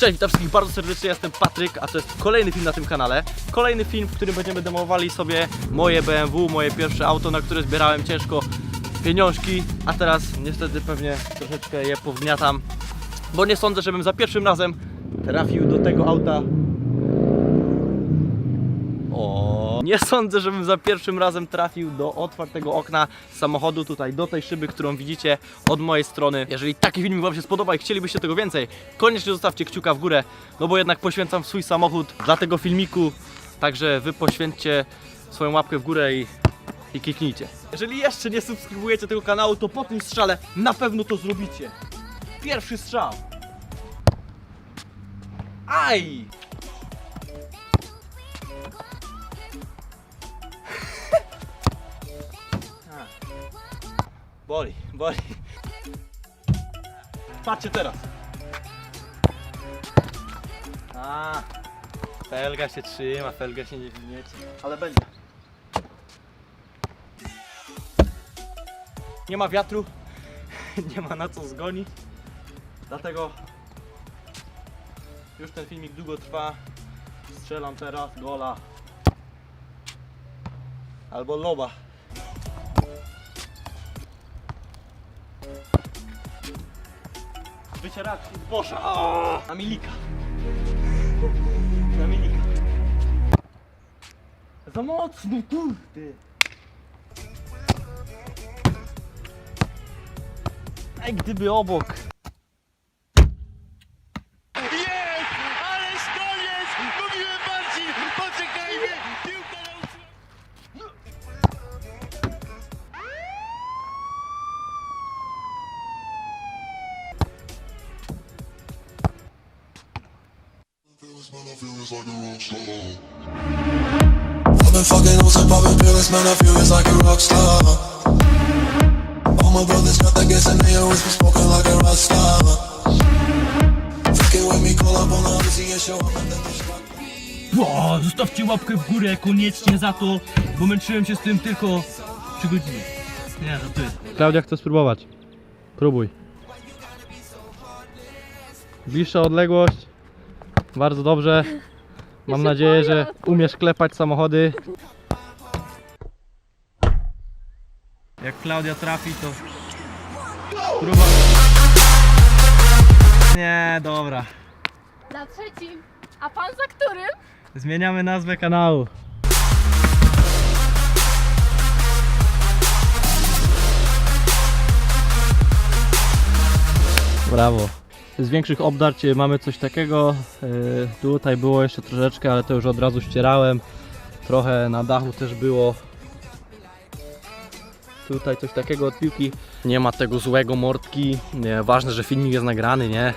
Cześć, witam wszystkich bardzo serdecznie, jestem Patryk, a to jest kolejny film na tym kanale. Kolejny film, w którym będziemy demowali sobie moje BMW, moje pierwsze auto, na które zbierałem ciężko pieniążki, a teraz niestety pewnie troszeczkę je powgniatam, bo nie sądzę, żebym za pierwszym razem trafił do tego auta. O, nie sądzę, żebym za pierwszym razem trafił do otwartego okna samochodu, tutaj do tej szyby, którą widzicie od mojej strony. Jeżeli taki film Wam się spodoba i chcielibyście tego więcej, koniecznie zostawcie kciuka w górę, no bo jednak poświęcam swój samochód dla tego filmiku, także Wy poświęćcie swoją łapkę w górę i, i kliknijcie. Jeżeli jeszcze nie subskrybujecie tego kanału, to po tym strzale na pewno to zrobicie. Pierwszy strzał. Aj! Boli, boli. Patrzcie teraz. A, felga się trzyma, felga się nie winiecie. Ale będzie. Nie ma wiatru, nie ma na co zgonić. Dlatego już ten filmik długo trwa. Strzelam teraz gola. Albo loba. Wycieraczki z Boscha. O! Na milika. Na milika. Za mocno, kurde. Ej, gdyby obok. I've been fucking pills, man, I feel it's like a rock star. All my brothers got that gas and they always smoking like a rock star. Fucking with me, call up on the Uzi and show up just rock. O, zostawcie łapkę w górę koniecznie za to, bo męczyłem się z tym tylko 3 godziny. Nie, no ty. Klaudia chce spróbować. Próbuj. Bliższa odległość. Bardzo dobrze. Mam nadzieję, że umiesz klepać samochody. Jak Klaudia trafi, to próba. Nie, dobra. Na trzecim. A pan za którym? Zmieniamy nazwę kanału. Brawo. Z większych obdarć mamy coś takiego. Yy, Tutaj było jeszcze troszeczkę, ale to już od razu ścierałem. Trochę na dachu też było. Tutaj coś takiego od piłki. Nie ma tego złego mordki. Nie, ważne, że filmik jest nagrany, nie?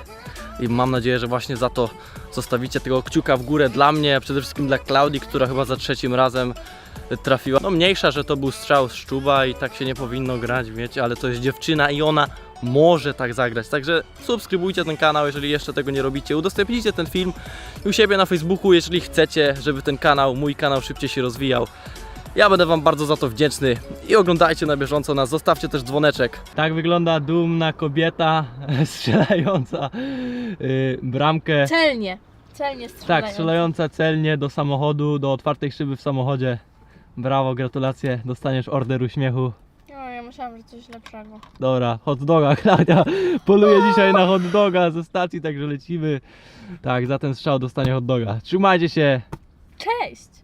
I mam nadzieję, że właśnie za to zostawicie tego kciuka w górę dla mnie, przede wszystkim dla Klaudii, która chyba za trzecim razem trafiła. No mniejsza, że to był strzał z czuba i tak się nie powinno grać, wiecie, ale to jest dziewczyna i ona może tak zagrać. Także subskrybujcie ten kanał, jeżeli jeszcze tego nie robicie. Udostępnijcie ten film u siebie na Facebooku, jeżeli chcecie, żeby ten kanał, mój kanał szybciej się rozwijał. Ja będę Wam bardzo za to wdzięczny i oglądajcie na bieżąco nas, zostawcie też dzwoneczek. Tak wygląda dumna kobieta strzelająca yy, bramkę. Celnie. Celnie strzelają. Tak, strzelająca celnie do samochodu, do otwartej szyby w samochodzie. Brawo, gratulacje, dostaniesz order uśmiechu. Myślałam, że coś lepszego. Dobra, hot doga, Klaudia poluje dzisiaj na hot doga ze stacji, także lecimy. Tak, za ten strzał dostanie hot doga. Trzymajcie się, Cześć!